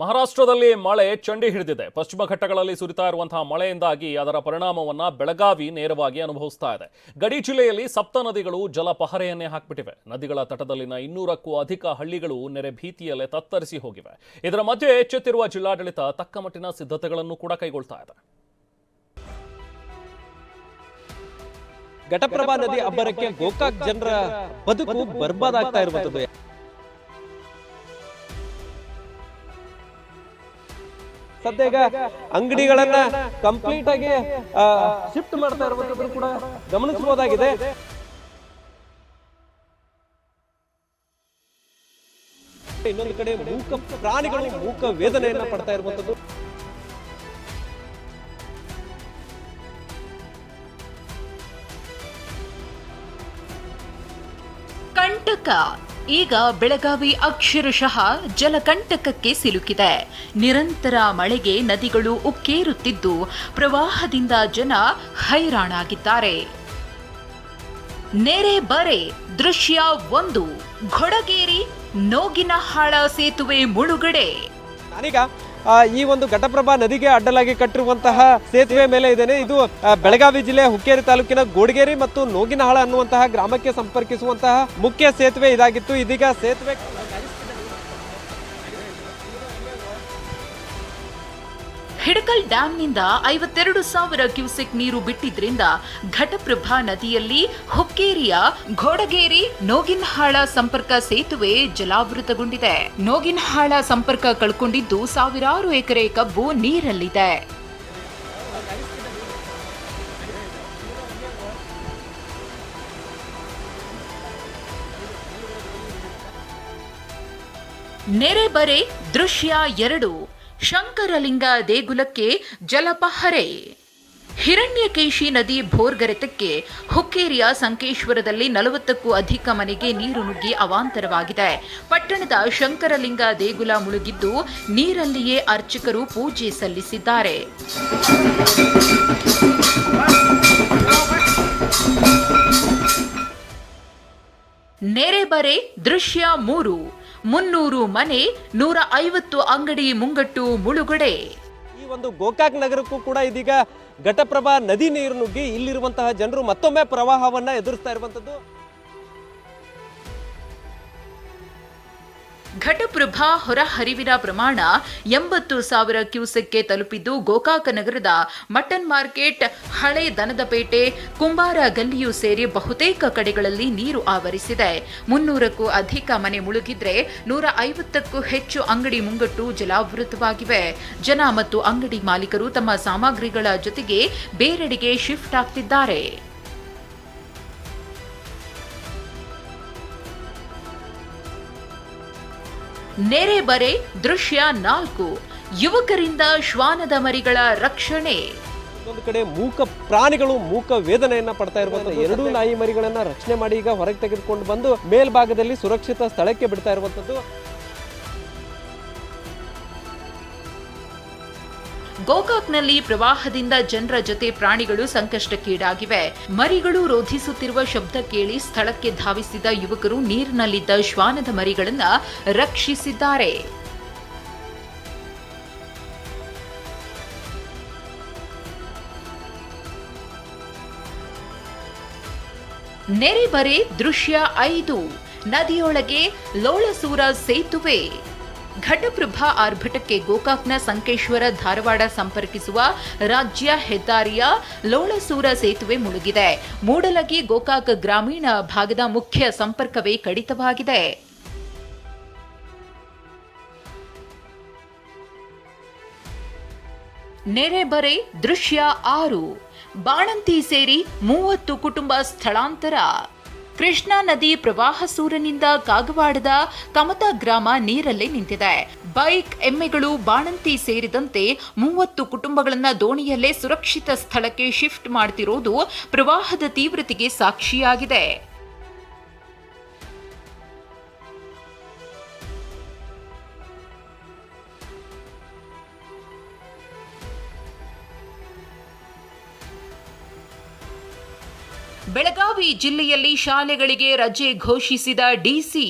ಮಹಾರಾಷ್ಟ್ರದಲ್ಲಿ ಮಳೆ ಚಂಡಿ ಹಿಡಿದಿದೆ. ಪಶ್ಚಿಮ ಘಟ್ಟಗಳಲ್ಲಿ ಸುರಿತಾ ಇರುವಂತಹ ಮಳೆಯಿಂದಾಗಿ ಅದರ ಪರಿಣಾಮವನ್ನ ಬೆಳಗಾವಿ ನೇರವಾಗಿ ಅನುಭವಿಸ್ತಾ ಇದೆ. ಗಡಿ ಜಿಲ್ಲೆಯಲ್ಲಿ ಸಪ್ತ ನದಿಗಳು ಜಲಪಹರೆಯನ್ನೇ ಹಾಕ್ಬಿಟ್ಟಿವೆ. ನದಿಗಳ ತಟದಲ್ಲಿನ ಇನ್ನೂರಕ್ಕೂ ಅಧಿಕ ಹಳ್ಳಿಗಳು ನೆರೆ ಭೀತಿಯಲ್ಲೇ ತತ್ತರಿಸಿ ಹೋಗಿವೆ. ಇದರ ಮಧ್ಯೆ ಎಚ್ಚೆತ್ತಿರುವ ಜಿಲ್ಲಾಡಳಿತ ತಕ್ಕಮಟ್ಟಿನ ಸಿದ್ಧತೆಗಳನ್ನು ಕೂಡ ಕೈಗೊಳ್ತಾ ಇದೆ. ಘಟಪ್ರಭಾ ನದಿ ಅಬ್ಬರಕ್ಕೆ ಗೋಕಾಕ್ ಜನರ ಬದುಕು ಬರ್ಬಾದಾಗ್ತಾ ಇರುವಂತದ್ದು ಸದ್ಯ ಈಗ ಅಂಗಡಿಗಳನ್ನ ಕಂಪ್ಲೀಟ್ ಆಗಿ ಶಿಫ್ಟ್ ಮಾಡ್ತಾ ಇರುವಂತದ್ದು ಕೂಡ ಗಮನಿಸಬಹುದಾಗಿದೆ. ಇನ್ನೊಂದು ಕಡೆ ಮೂಕ ಪ್ರಾಣಿಗಳು, ಮೂಕ ವೇದನೆಯನ್ನ ಪಡ್ತಾ ಇರುವಂತದ್ದು ಕಂಟಕ. ಈಗ ಬೆಳಗಾವಿ ಅಕ್ಷರಶಃ ಜಲಕಂಟಕಕ್ಕೆ ಸಿಲುಕಿದೆ. ನಿರಂತರ ಮಳೆಗೆ ನದಿಗಳು ಉಕ್ಕೇರುತ್ತಿದ್ದು, ಪ್ರವಾಹದಿಂದ ಜನ ಹೈರಾಣಾಗಿದ್ದಾರೆ. ನೆರೆ ಬರೆ, ದೃಶ್ಯ ಒಂದು. ಗೊಡಗೇರಿ ನೋಗಿನಹಾಳ ಸೇತುವೆ ಮುಳುಗಡೆ. ಈ ಒಂದು ಘಟಪ್ರಭಾ ನದಿಗೆ ಅಡ್ಡಲಾಗಿ ಕಟ್ಟಿರುವಂತಹ ಸೇತುವೆ ಮೇಲೆ ಇದ್ದೇನೆ. ಇದು ಬೆಳಗಾವಿ ಜಿಲ್ಲೆ ಹುಕ್ಕೇರಿ ತಾಲೂಕಿನ ಗೋಡಗೇರಿ ಮತ್ತು ನೋಗಿನಹಾಳ ಅನ್ನುವಂತಹ ಗ್ರಾಮಕ್ಕೆ ಸಂಪರ್ಕಿಸುವಂತಹ ಮುಖ್ಯ ಸೇತುವೆ ಇದಾಗಿತ್ತು. ಇದೀಗ ಸೇತುವೆ ಹಿಡಕಲ್ ಡ್ಯಾಂನಿಂದ ಐವತ್ತೆರಡು ಸಾವಿರ ಕ್ಯೂಸೆಕ್ ನೀರು ಬಿಟ್ಟಿದ್ರಿಂದ ಘಟಪ್ರಭಾ ನದಿಯಲ್ಲಿ ಹುಕ್ಕೇರಿಯ ಘೋಡಗೇರಿ ನೋಗಿನಹಾಳ ಸಂಪರ್ಕ ಸೇತುವೆ ಜಲಾವೃತಗೊಂಡಿದೆ. ನೋಗಿನಹಾಳ ಸಂಪರ್ಕ ಕಳ್ಕೊಂಡಿದ್ದು ಸಾವಿರಾರು ಎಕರೆ ಕಬ್ಬು ನೀರಲ್ಲಿದೆ. ನೆರೆಬರೆ ದೃಶ್ಯ ಎರಡು. ಶಂಕರಲಿಂಗ ದೇಗುಲಕ್ಕೆ ಜಲಪಹರೆ. ಹಿರಣ್ಯಕೇಶಿ ನದಿ ಭೋರ್ಗರೆತಕ್ಕೆ ಹುಕ್ಕೇರಿಯ ಸಂಕೇಶ್ವರದಲ್ಲಿ ನಲವತ್ತಕ್ಕೂ ಅಧಿಕ ಮನೆಗೆ ನೀರು ನುಗ್ಗಿ ಅವಾಂತರವಾಗಿದೆ. ಪಟ್ಟಣದ ಶಂಕರಲಿಂಗ ದೇಗುಲ ಮುಳುಗಿದ್ದು ನೀರಲ್ಲಿಯೇ ಅರ್ಚಕರು ಪೂಜೆ ಸಲ್ಲಿಸಿದ್ದಾರೆ. ನೆರೆಬರೆ ದೃಶ್ಯ ಮೂರು. ಮುನ್ನೂರು ಮನೆ, ನೂರ ಐವತ್ತು ಅಂಗಡಿ, ಮುಂಗಟ್ಟು, ಮುಳುಗಡೆ. ಈ ಒಂದು ಗೋಕಾಕ್ ನಗರಕ್ಕೂ ಕೂಡ ಇದೀಗ ಘಟಪ್ರಭಾ ನದಿ ನೀರು ನುಗ್ಗಿ ಇಲ್ಲಿರುವಂತಹ ಜನರು ಮತ್ತೊಮ್ಮೆ ಪ್ರವಾಹವನ್ನ ಎದುರಿಸ್ತಾ ಇರುವಂತದ್ದು ಘಟಪ್ರಭಾ ಹೊರಹರಿವಿನ ಪ್ರಮಾಣ ಎಂಬತ್ತು ಸಾವಿರ ಕ್ಯೂಸೆಕ್ಗೆ ತಲುಪಿದ್ದು ಗೋಕಾಕ ನಗರದ ಮಟನ್ ಮಾರ್ಕೆಟ್, ಹಳೆ ದನದಪೇಟೆ, ಕುಂಬಾರ ಗಲ್ಲಿಯೂ ಸೇರಿ ಬಹುತೇಕ ಕಡೆಗಳಲ್ಲಿ ನೀರು ಆವರಿಸಿದೆ. ಮುನ್ನೂರಕ್ಕೂ ಅಧಿಕ ಮನೆ ಮುಳುಗಿದ್ರೆ ನೂರ ಐವತ್ತಕ್ಕೂ ಹೆಚ್ಚು ಅಂಗಡಿ ಮುಂಗಟ್ಟು ಜಲಾವೃತವಾಗಿವೆ. ಜನ ಮತ್ತು ಅಂಗಡಿ ಮಾಲೀಕರು ತಮ್ಮ ಸಾಮಗ್ರಿಗಳ ಜೊತೆಗೆ ಬೇರೆಡೆಗೆ ಶಿಫ್ಟ್ ಆಗ್ತಿದ್ದಾರೆ. ನೆರೆ ಬರೆ ದೃಶ್ಯ ನಾಲ್ಕು. ಯುವಕರಿಂದ ಶ್ವಾನದ ಮರಿಗಳ ರಕ್ಷಣೆ. ಒಂದು ಕಡೆ ಮೂಕ ಪ್ರಾಣಿಗಳು ಮೂಕ ವೇದನೆಯನ್ನ ಪಡ್ತಾ ಇರುವಂತಹ ಎರಡೂ ನಾಯಿ ಮರಿಗಳನ್ನ ರಕ್ಷಣೆ ಮಾಡಿ ಈಗ ಹೊರಗೆ ತೆಗೆದುಕೊಂಡು ಬಂದು ಮೇಲ್ಭಾಗದಲ್ಲಿ ಸುರಕ್ಷಿತ ಸ್ಥಳಕ್ಕೆ ಬಿಡ್ತಾ ಇರುವಂತದ್ದು ಗೋಕಾಕ್ನಲ್ಲಿ ಪ್ರವಾಹದಿಂದ ಜನರ ಜೊತೆ ಪ್ರಾಣಿಗಳು ಸಂಕಷ್ಟಕ್ಕೀಡಾಗಿವೆ. ಮರಿಗಳು ರೋಧಿಸುತ್ತಿರುವ ಶಬ್ದ ಕೇಳಿ ಸ್ಥಳಕ್ಕೆ ಧಾವಿಸಿದ ಯುವಕರು ನೀರಿನಲ್ಲಿದ್ದ ಶ್ವಾನದ ಮರಿಗಳನ್ನು ರಕ್ಷಿಸಿದ್ದಾರೆ. ನೆರೆಬರೆ ದೃಶ್ಯ ಐದು. ನದಿಯೊಳಗೆ ಲೋಳಸೂರ ಸೇತುವೆ. ಘಟಪ್ರಭಾ ಆರ್ಭಟಕ್ಕೆ ಗೋಕಾಕ್ನ ಸಂಕೇಶ್ವರ ಧಾರವಾಡ ಸಂಪರ್ಕಿಸುವ ರಾಜ್ಯ ಹೆದ್ದಾರಿಯ ಲೋಳಸೂರ ಸೇತುವೆ ಮುಳುಗಿದೆ. ಮೂಡಲಗಿ ಗೋಕಾಕ್ ಗ್ರಾಮೀಣ ಭಾಗದ ಮುಖ್ಯ ಸಂಪರ್ಕವೇ ಕಡಿತವಾಗಿದೆ. ನೆರೆಬರೆ ದೃಶ್ಯ ಆರು. ಬಾಣಂತಿ ಸೇರಿ ಮೂವತ್ತು ಕುಟುಂಬ ಸ್ಥಳಾಂತರ. ಕೃಷ್ಣಾ ನದಿ ಪ್ರವಾಹ ಸೂರನಿಂದ ಕಾಗವಾಡದ ಕಮತಾ ಗ್ರಾಮ ನೀರಲ್ಲೇ ನಿಂತಿದೆ. ಬೈಕ್, ಎಮ್ಮೆಗಳು, ಬಾಣಂತಿ ಸೇರಿದಂತೆ ಮೂವತ್ತು ಕುಟುಂಬಗಳನ್ನು ದೋಣಿಯಲ್ಲೇ ಸುರಕ್ಷಿತ ಸ್ಥಳಕ್ಕೆ ಶಿಫ್ಟ್ ಮಾಡ್ತಿರೋದು ಪ್ರವಾಹದ ತೀವ್ರತೆಗೆ ಸಾಕ್ಷಿಯಾಗಿದೆ. ಬೆಳಗಾವಿ ಜಿಲ್ಲೆಯಲ್ಲಿ ಶಾಲೆಗಳಿಗೆ ರಜೆ ಘೋಷಿಸಿದ ಡಿಸಿ.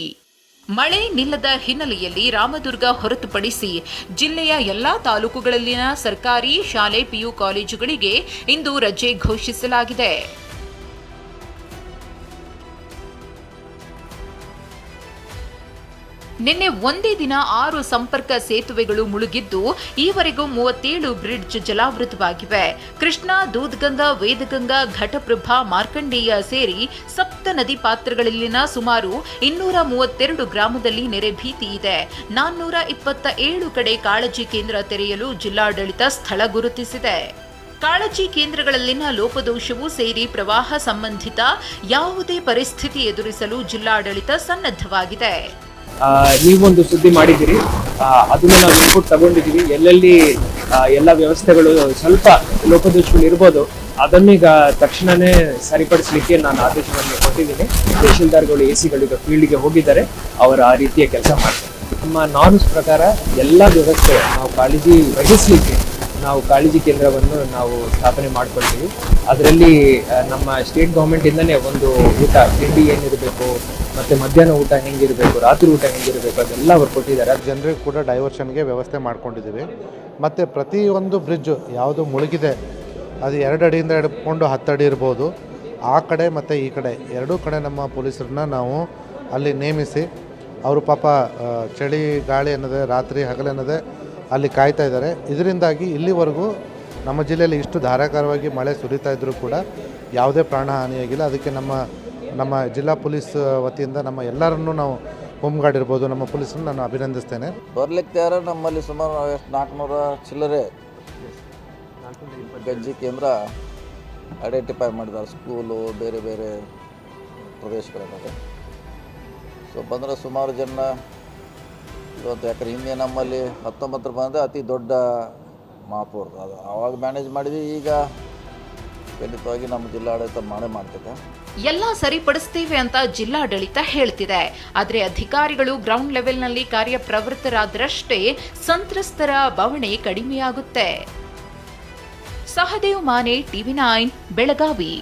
ಮಳೆ ನಿಲ್ಲದ ಹಿನ್ನೆಲೆಯಲ್ಲಿ ರಾಮದುರ್ಗ ಹೊರತುಪಡಿಸಿ ಜಿಲ್ಲೆಯ ಎಲ್ಲಾ ತಾಲೂಕುಗಳಲ್ಲಿನ ಸರ್ಕಾರಿ ಶಾಲೆ ಪಿಯು ಕಾಲೇಜುಗಳಿಗೆ ಇಂದು ರಜೆ ಘೋಷಿಸಲಾಗಿದೆ. ನಿನ್ನೆ ಒಂದೇ ದಿನ ಆರು ಸಂಪರ್ಕ ಸೇತುವೆಗಳು ಮುಳುಗಿದ್ದು, ಈವರೆಗೂ ಮೂವತ್ತೇಳು ಬ್ರಿಡ್ಜ್ ಜಲಾವೃತವಾಗಿವೆ. ಕೃಷ್ಣಾ, ದೂದ್ಗಂಗಾ, ವೇದಗಂಗಾ, ಘಟಪ್ರಭಾ, ಮಾರ್ಕಂಡೇಯ ಸೇರಿ ಸಪ್ತ ನದಿ ಪಾತ್ರಗಳಲ್ಲಿನ ಸುಮಾರು ಇನ್ನೂರ ಮೂವತ್ತೆರಡು ಗ್ರಾಮದಲ್ಲಿ ನೆರೆ ಭೀತಿ ಇದೆ. ನಾನ್ನೂರ ಇಪ್ಪತ್ತ ಏಳು ಕಡೆ ಕಾಳಜಿ ಕೇಂದ್ರ ತೆರೆಯಲು ಜಿಲ್ಲಾಡಳಿತ ಸ್ಥಳ ಗುರುತಿಸಿದೆ. ಕಾಳಜಿ ಕೇಂದ್ರಗಳಲ್ಲಿನ ಲೋಪದೋಷವೂ ಸೇರಿ ಪ್ರವಾಹ ಸಂಬಂಧಿತ ಯಾವುದೇ ಪರಿಸ್ಥಿತಿ ಎದುರಿಸಲು ಜಿಲ್ಲಾಡಳಿತ ಸನ್ನದ್ಧವಾಗಿದೆ. ನೀವೊಂದು ಸುದ್ದಿ ಮಾಡಿದ್ದೀರಿ. ಅದನ್ನು ನಾವು ಇನ್ಪುಟ್ ತಗೊಂಡಿದ್ದೀವಿ. ಎಲ್ಲೆಲ್ಲಿ ಎಲ್ಲ ವ್ಯವಸ್ಥೆಗಳು ಸ್ವಲ್ಪ ಲೋಪದೋಷಗಳು ಇರ್ಬೋದು ಅದನ್ನೀಗ ತಕ್ಷಣನೇ ಸರಿಪಡಿಸಲಿಕ್ಕೆ ನಾನು ಆದೇಶವನ್ನು ಕೊಟ್ಟಿದ್ದೀನಿ. ತಹಶೀಲ್ದಾರ್ಗಳು ಎ ಸಿಗಳು ಈಗ ಫೀಲ್ಡ್ಗೆ ಹೋಗಿದ್ದಾರೆ. ಅವರು ಆ ರೀತಿಯ ಕೆಲಸ ಮಾಡ್ತಾರೆ. ನಮ್ಮ ನಾನ್ಸ್ ಪ್ರಕಾರ ಎಲ್ಲ ವ್ಯವಸ್ಥೆ ನಾವು ಕಾಳಜಿ ವಹಿಸಲಿಕ್ಕೆ ನಾವು ಕಾಳಜಿ ಕೇಂದ್ರವನ್ನು ನಾವು ಸ್ಥಾಪನೆ ಮಾಡ್ಕೊಳ್ತೀವಿ. ಅದರಲ್ಲಿ ನಮ್ಮ ಸ್ಟೇಟ್ ಗೌರ್ಮೆಂಟಿಂದನೇ ಒಂದು ಊಟ, ತಿಂಡಿ ಏನಿರಬೇಕು ಮತ್ತೆ ಮಧ್ಯಾಹ್ನ ಊಟ ಹೆಂಗಿರಬೇಕು, ರಾತ್ರಿ ಊಟ ಹೆಂಗಿರಬೇಕು, ಅದೆಲ್ಲ ಅವ್ರು ಕೊಟ್ಟಿದ್ದಾರೆ. ಜನರಿಗೆ ಕೂಡ ಡೈವರ್ಷನ್ಗೆ ವ್ಯವಸ್ಥೆ ಮಾಡ್ಕೊಂಡಿದ್ದೀವಿ. ಮತ್ತು ಪ್ರತಿಯೊಂದು ಬ್ರಿಡ್ಜು ಯಾವುದು ಮುಳುಗಿದೆ, ಅದು ಎರಡು ಅಡಿಯಿಂದ ಹಿಡ್ಕೊಂಡು ಹತ್ತಡಿ ಇರ್ಬೋದು. ಆ ಕಡೆ ಮತ್ತು ಈ ಕಡೆ, ಎರಡೂ ಕಡೆ ನಮ್ಮ ಪೊಲೀಸರನ್ನ ನಾವು ಅಲ್ಲಿ ನೇಮಿಸಿ, ಅವರು ಪಾಪ ಚಳಿ, ಗಾಳಿ ಅನ್ನೋದೇ, ರಾತ್ರಿ ಹಗಲನ್ನೋದೇ ಅಲ್ಲಿ ಕಾಯ್ತಾ ಇದ್ದಾರೆ. ಇದರಿಂದಾಗಿ ಇಲ್ಲಿವರೆಗೂ ನಮ್ಮ ಜಿಲ್ಲೆಯಲ್ಲಿ ಇಷ್ಟು ಧಾರಾಕಾರವಾಗಿ ಮಳೆ ಸುರಿತಾ ಇದ್ದರೂ ಕೂಡ ಯಾವುದೇ ಪ್ರಾಣ ಹಾನಿಯಾಗಿಲ್ಲ ಅದಕ್ಕೆ ನಮ್ಮ ನಮ್ಮ ಜಿಲ್ಲಾ ಪೊಲೀಸ್ ವತಿಯಿಂದ ನಮ್ಮ ಎಲ್ಲರನ್ನೂ ನಾವು ಹೋಮ್ ಗಾರ್ಡ್ ಇರ್ಬೋದು ನಮ್ಮ ಪೊಲೀಸನ್ನು ನಾನು ಅಭಿನಂದಿಸ್ತೇನೆ. ಬರ್ಲಿಕ್ಕೆ ಯಾರು ನಮ್ಮಲ್ಲಿ ಸುಮಾರು ಎಷ್ಟು ನಾಲ್ಕುನೂರ ಚಿಲ್ಲರೆ ಗಂಜಿ ಕೇಂದ್ರ ಐಡೆಂಟಿಫೈ ಮಾಡಿದ್ದಾರೆ. ಸ್ಕೂಲು, ಬೇರೆ ಬೇರೆ ಪ್ರದೇಶಗಳಲ್ಲಿ ಸೊ ಬಂದರೆ ಸುಮಾರು ಜನ ಇವತ್ತು ಯಾಕಂದ್ರೆ ಹಿಂದೆ ನಮ್ಮಲ್ಲಿ ಹತ್ತೊಂಬತ್ತರ ಬಂದರೆ ಅತಿ ದೊಡ್ಡ ಮಾಪೂರ್ ಅದು ಆವಾಗ ಮ್ಯಾನೇಜ್ ಮಾಡಿದ್ವಿ, ಈಗ ಖಂಡಿತವಾಗಿ ನಮ್ಮ ಜಿಲ್ಲಾಡಳಿತ ಮಾಡೇ ಮಾಡ್ತದೆ. ಎಲ್ಲ ಸರಿಪಡಿಸ್ತೇವೆ ಅಂತ ಜಿಲ್ಲಾಡಳಿತ ಹೇಳ್ತಿದೆ. ಆದರೆ ಅಧಿಕಾರಿಗಳು ಗ್ರೌಂಡ್ ಲೆವೆಲ್ನಲ್ಲಿ ಕಾರ್ಯಪ್ರವೃತ್ತರಾದರಷ್ಟೇ ಸಂತ್ರಸ್ತರ ಬವಣೆ ಕಡಿಮೆಯಾಗುತ್ತೆ. Sahadev Mane, TV nine, Belagavi.